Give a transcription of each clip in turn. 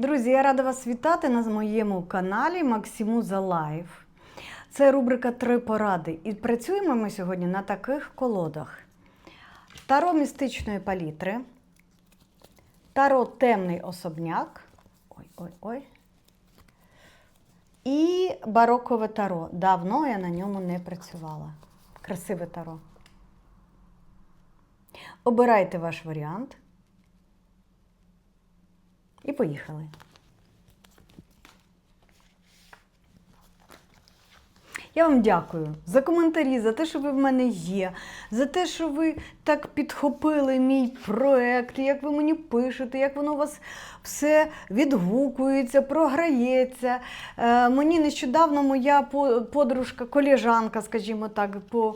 Друзі, я рада вас вітати на моєму каналі Максимуза Лайф. Це рубрика Три поради. І працюємо ми сьогодні на таких колодах: Таро містичної палітри, Таро темний особняк. Ой-ой-ой. І барокове таро. Давно я на ньому не працювала. Красиве таро. Обирайте ваш варіант. І поїхали. Я вам дякую за коментарі, за те, що ви в мене є, за те, що ви так підхопили мій проект, як ви мені пишете, як воно у вас все відгукується, програється. Е, мені нещодавно моя подружка, коліжанка, скажімо так, по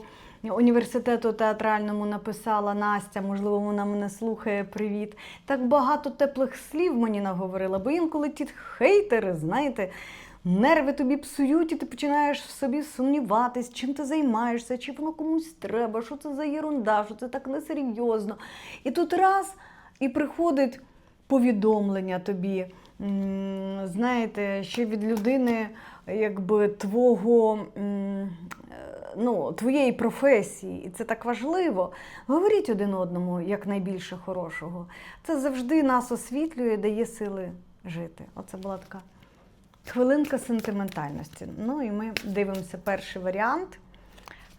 університету театральному написала Настя, можливо, вона мене слухає. Привіт. Так багато теплих слів мені наговорила, бо інколи ті хейтери, знаєте. Нерви тобі псують, і ти починаєш в собі сумніватись, чим ти займаєшся, чи воно комусь треба, що це за єрунда, що це так несерйозно. І тут раз і приходить повідомлення тобі, знаєте, ще від людини, якби твого. Ну, твоєї професії, і це так важливо. Говоріть один одному якнайбільше хорошого. Це завжди нас освітлює, дає сили жити. Оце була така Хвилинка сентиментальності. Ну і ми дивимося перший варіант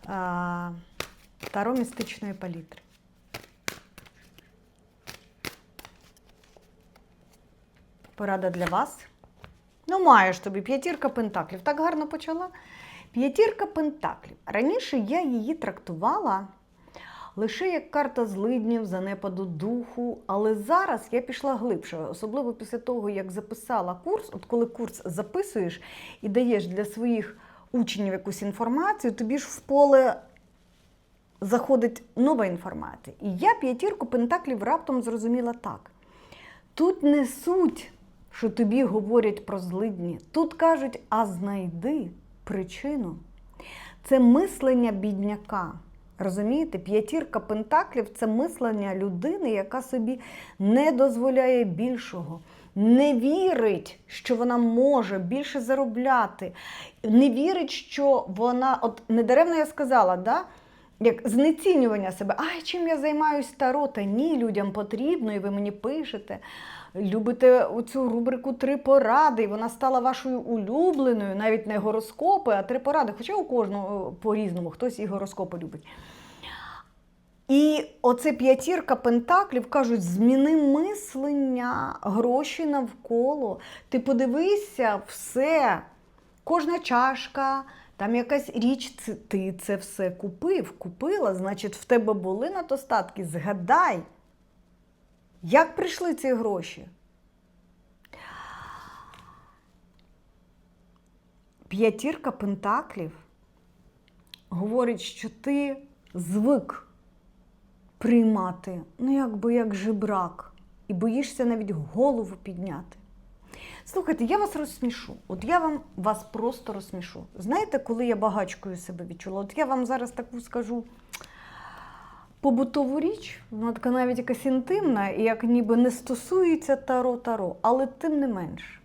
а, таро містичної палітри. Порада для вас. Ну, маєш тобі п'ятірка пентаклів. Так гарно почала. П'ятірка пентаклів. Раніше я її трактувала лише як карта злиднів, занепаду духу. Але зараз я пішла глибше, особливо після того, як записала курс. От коли курс записуєш і даєш для своїх учнів якусь інформацію, тобі ж в поле заходить нова інформація. І я п'ятірку пентаклів раптом зрозуміла так. Тут не суть, що тобі говорять про злидні. Тут кажуть, а знайди причину. Це мислення бідняка. Розумієте, п'ятірка пентаклів це мислення людини, яка собі не дозволяє більшого, не вірить, що вона може більше заробляти, не вірить, що вона, от недаремно я сказала, да? як знецінювання себе, ай, чим я займаюсь таро? Та ні, людям потрібно, і ви мені пишете. Любите оцю рубрику Три поради, і вона стала вашою улюбленою, навіть не гороскопи, а три поради. Хоча у кожного е, по-різному, хтось і гороскопи любить. І оце п'ятірка пентаклів кажуть: зміни мислення, гроші навколо. Ти подивися, все, кожна чашка, там якась річ, ти це все купив, купила, значить, в тебе були на. Згадай, як прийшли ці гроші? П'ятірка пентаклів говорить, що ти звик приймати, ну якби як жебрак, і боїшся навіть голову підняти. Слухайте, я вас розсмішу. От я вам вас просто розсмішу. Знаєте, коли я багачкою себе відчула? От я вам зараз таку скажу побутову річ, вона така навіть якась інтимна, і як ніби не стосується таро-таро, але тим не менш.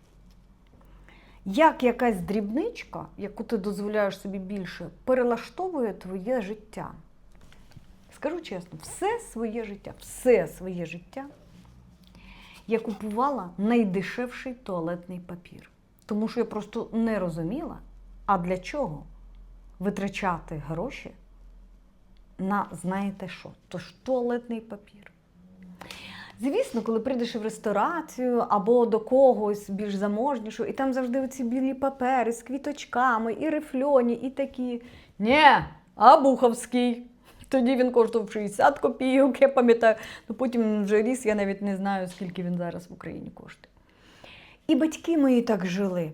Як якась дрібничка, яку ти дозволяєш собі більше, перелаштовує твоє життя. Скажу чесно, все своє життя, все своє життя я купувала найдешевший туалетний папір. Тому що я просто не розуміла, а для чого витрачати гроші на знаєте що? Тож туалетний папір. Звісно, коли прийдеш в ресторацію або до когось більш заможнішого, і там завжди оці білі папери з квіточками, і рифльоні, і такі. Ні, а Буховський. Тоді він коштував 60 копійок, я пам'ятаю. Ну потім вже ріс, я навіть не знаю, скільки він зараз в Україні коштує. І батьки мої так жили.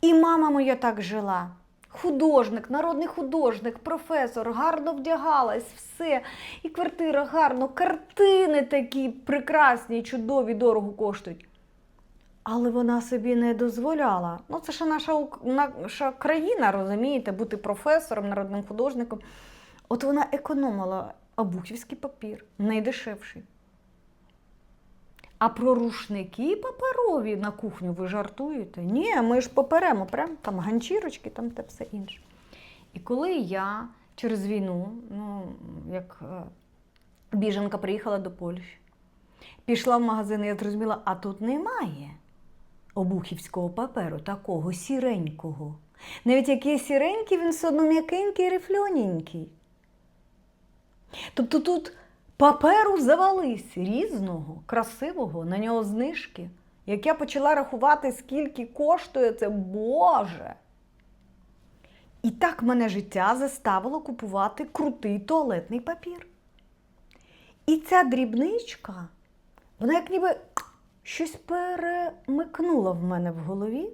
І мама моя так жила. Художник, народний художник, професор, гарно вдягалась, все. І квартира гарно, картини такі прекрасні, чудові, дорого коштують. Але вона собі не дозволяла. Ну, це ж наша, наша країна, розумієте, бути професором, народним художником. От вона економила абухівський папір, найдешевший. А про рушники паперові на кухню ви жартуєте? Ні, ми ж поперемо, прям там ганчірочки, там те все інше. І коли я через війну, ну, як е, біженка приїхала до Польщі, пішла в магазин, я зрозуміла, а тут немає обухівського паперу, такого сіренького. Навіть який сіренький, він все одно м'якенький, рифльоненький. Тобто тут паперу завались різного, красивого, на нього знижки. Як я почала рахувати, скільки коштує це, Боже. І так мене життя заставило купувати крутий туалетний папір. І ця дрібничка, вона як ніби щось перемикнула в мене в голові.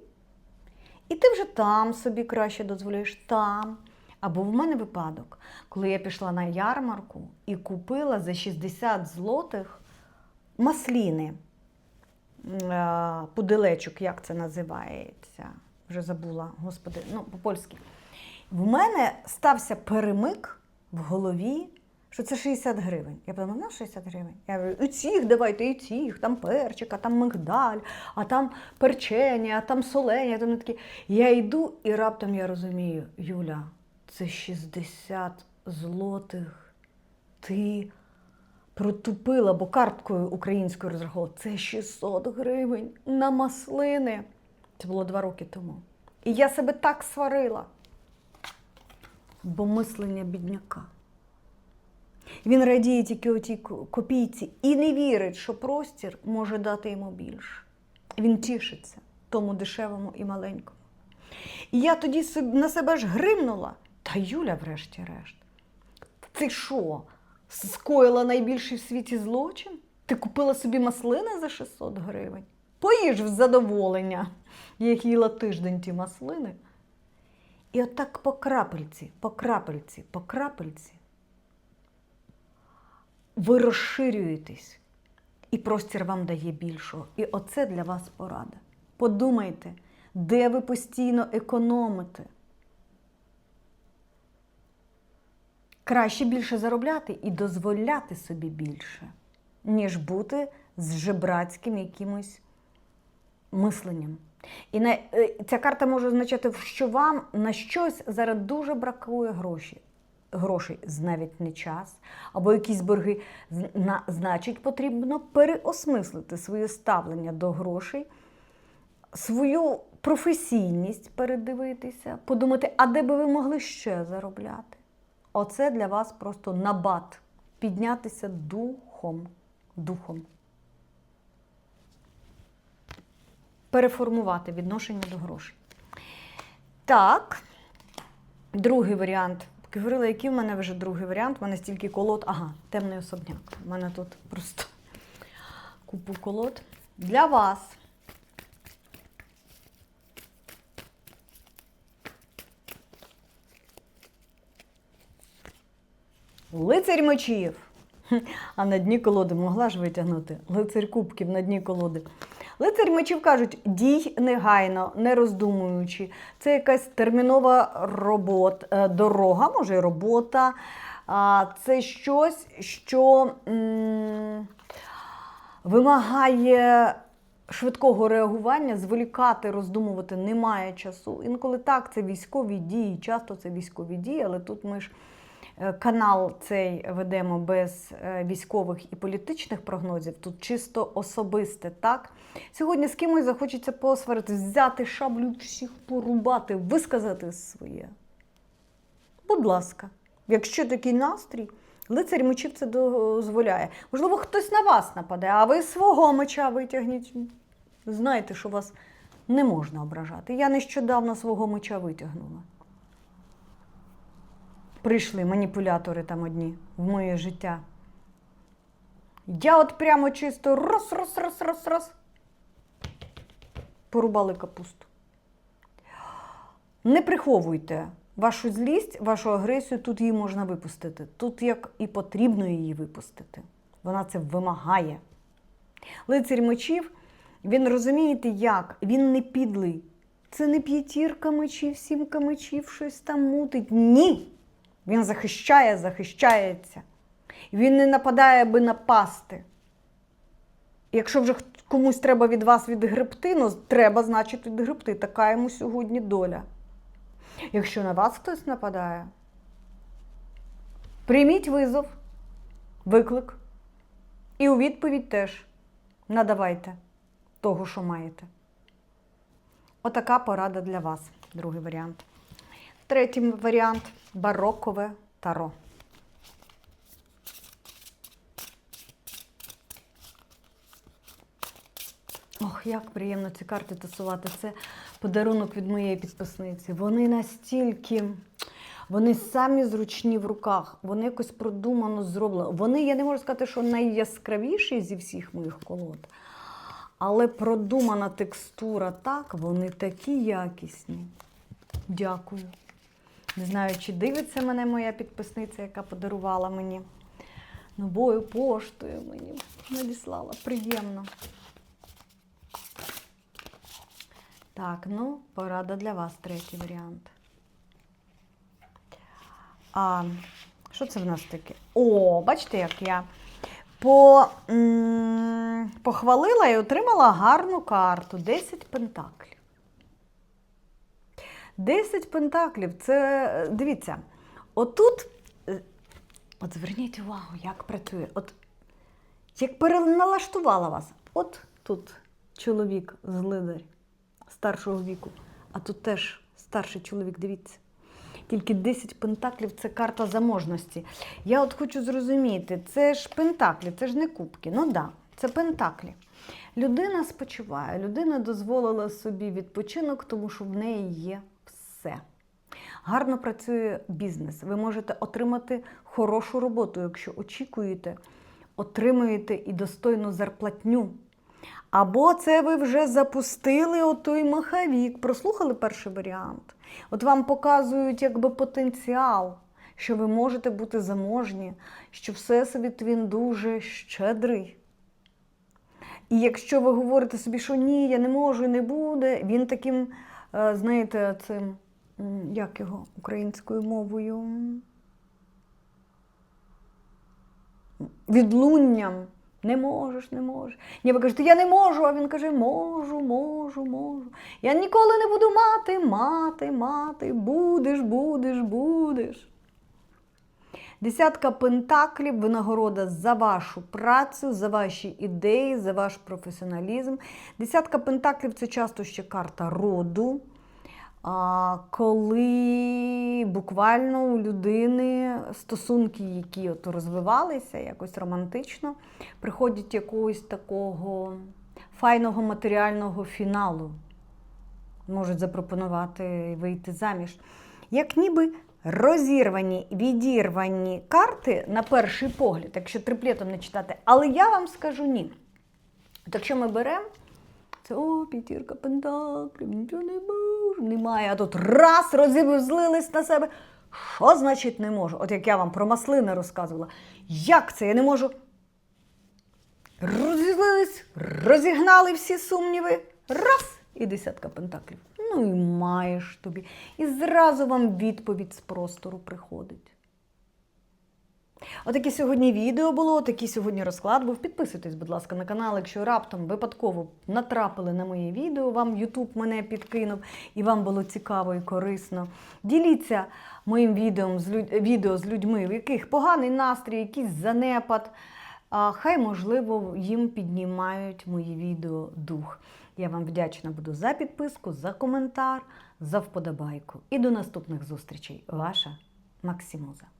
І ти вже там собі краще дозволяєш там. Або в мене випадок, коли я пішла на ярмарку і купила за 60 злотих масліни, е, пуделечок, як це називається, вже забула, господи, ну, по-польськи. В мене стався перемик в голові, що це 60 гривень. Я подумала, на 60 гривень. Я говорю, і цих давайте, і цих, там перчик, а там мигдаль, а там перчення, а там солення. а Там такі. Я йду і раптом я розумію, Юля, це 60 злотих. Ти протупила, бо карткою українською розраховувала. Це 600 гривень на маслини. Це було два роки тому. І я себе так сварила. Бо мислення бідняка. Він радіє тільки отій копійці і не вірить, що простір може дати йому більше. Він тішиться тому дешевому і маленькому. І я тоді на себе ж гримнула. Та Юля, врешті-решт, ти що, скоїла найбільший в світі злочин? Ти купила собі маслини за 600 гривень? Поїж в задоволення, як їла тиждень ті маслини. І отак по крапельці, по крапельці, по крапельці ви розширюєтесь, і простір вам дає більшого. І оце для вас порада. Подумайте, де ви постійно економите. Краще більше заробляти і дозволяти собі більше, ніж бути з жебрацьким якимось мисленням. І на, е, ця карта може означати, що вам на щось зараз дуже бракує грошей. Грошей навіть не час, або якісь борги. Значить, потрібно переосмислити своє ставлення до грошей, свою професійність передивитися, подумати, а де би ви могли ще заробляти. Оце для вас просто набат. Піднятися духом. Духом. Переформувати відношення до грошей. Так, другий варіант. Говорила, який в мене вже другий варіант. У мене стільки колод. Ага, темний особняк. У мене тут просто купу колод. Для вас. Лицарь мечів. А на дні колоди могла ж витягнути. Лицарь кубків на дні колоди. Лицарь мечів кажуть, дій негайно, не роздумуючи. Це якась термінова робота, е, дорога, може й робота. Це щось, що м, вимагає швидкого реагування, зволікати, роздумувати немає часу. Інколи так, це військові дії, часто це військові дії, але тут ми ж канал цей ведемо без е, військових і політичних прогнозів, тут чисто особисте, так? Сьогодні з кимось захочеться посваритись, взяти шаблю, всіх порубати, висказати своє. Будь ласка, якщо такий настрій, лицар мечів це дозволяє. Можливо, хтось на вас нападе, а ви свого меча витягніть. Знаєте, що вас не можна ображати. Я нещодавно свого меча витягнула. Прийшли маніпулятори там одні в моє життя. Я от прямо чисто раз, раз, раз, раз, раз. Порубали капусту. Не приховуйте вашу злість, вашу агресію, тут її можна випустити. Тут як і потрібно її випустити. Вона це вимагає. Лицар мечів, він розумієте як? Він не підлий. Це не п'ятірка мечів, сімка мечів, щось там мутить. Ні. Він захищає, захищається. Він не нападає, аби напасти. Якщо вже комусь треба від вас відгребти, ну треба, значить, відгребти. Така йому сьогодні доля. Якщо на вас хтось нападає, прийміть визов, виклик. І у відповідь теж надавайте того, що маєте. Отака порада для вас, другий варіант. Третій варіант барокове таро. Ох, як приємно ці карти тасувати. Це подарунок від моєї підписниці. Вони настільки, вони самі зручні в руках, вони якось продумано зроблені. Вони, я не можу сказати, що найяскравіші зі всіх моїх колод. Але продумана текстура так, вони такі якісні. Дякую. Не знаю, чи дивиться мене моя підписниця, яка подарувала мені новою поштою мені надіслала. Приємно. Так, ну, порада для вас, третій варіант. А, що це в нас таке? О, бачите, як я по, м, похвалила і отримала гарну карту 10 пентаклів. 10 пентаклів це, е, дивіться, отут, е, от зверніть увагу, як працює. От як переналаштувала вас. От тут чоловік з лидарь старшого віку, а тут теж старший чоловік, дивіться. Тільки 10 пентаклів це карта заможності. Я от хочу зрозуміти, це ж пентаклі, це ж не кубки. Ну да, це пентаклі. Людина спочиває, людина дозволила собі відпочинок, тому що в неї є все. Гарно працює бізнес. Ви можете отримати хорошу роботу, якщо очікуєте, отримуєте і достойну зарплатню. Або це ви вже запустили отой маховік. Прослухали перший варіант. От вам показують якби потенціал, що ви можете бути заможні, що Всесвіт він дуже щедрий. І якщо ви говорите собі, що ні, я не можу, і не буде, він таким, е, знаєте, цим, як його українською мовою, відлунням. Не можеш, не можеш. Ні, ви кажете, я не можу, а він каже, можу, можу, можу. Я ніколи не буду мати, мати, мати, будеш, будеш, будеш. Десятка пентаклів винагорода за вашу працю, за ваші ідеї, за ваш професіоналізм. Десятка пентаклів це часто ще карта роду. Коли буквально у людини стосунки, які от розвивалися якось романтично, приходять якогось такого файного матеріального фіналу. Можуть запропонувати вийти заміж. Як ніби розірвані, відірвані карти на перший погляд, якщо триплетом не читати. Але я вам скажу ні. От якщо ми беремо. Це о, п'ятірка пентаклів, нічого не можу, немає. А тут раз розізлились на себе. Що значить не можу? От як я вам про маслини розказувала. Як це? Я не можу. Розізлились, розігнали всі сумніви. Раз і десятка пентаклів. Ну і маєш тобі. І зразу вам відповідь з простору приходить. Отаке сьогодні відео було, отакий сьогодні розклад був. Підписуйтесь, будь ласка, на канал, якщо раптом випадково натрапили на моє відео, вам YouTube мене підкинув і вам було цікаво і корисно. Діліться моїм відео з, люд... відео з людьми, в яких поганий настрій, якийсь занепад. А хай, можливо, їм піднімають мої відео дух. Я вам вдячна буду за підписку, за коментар, за вподобайку. І до наступних зустрічей. Ваша Максимуза.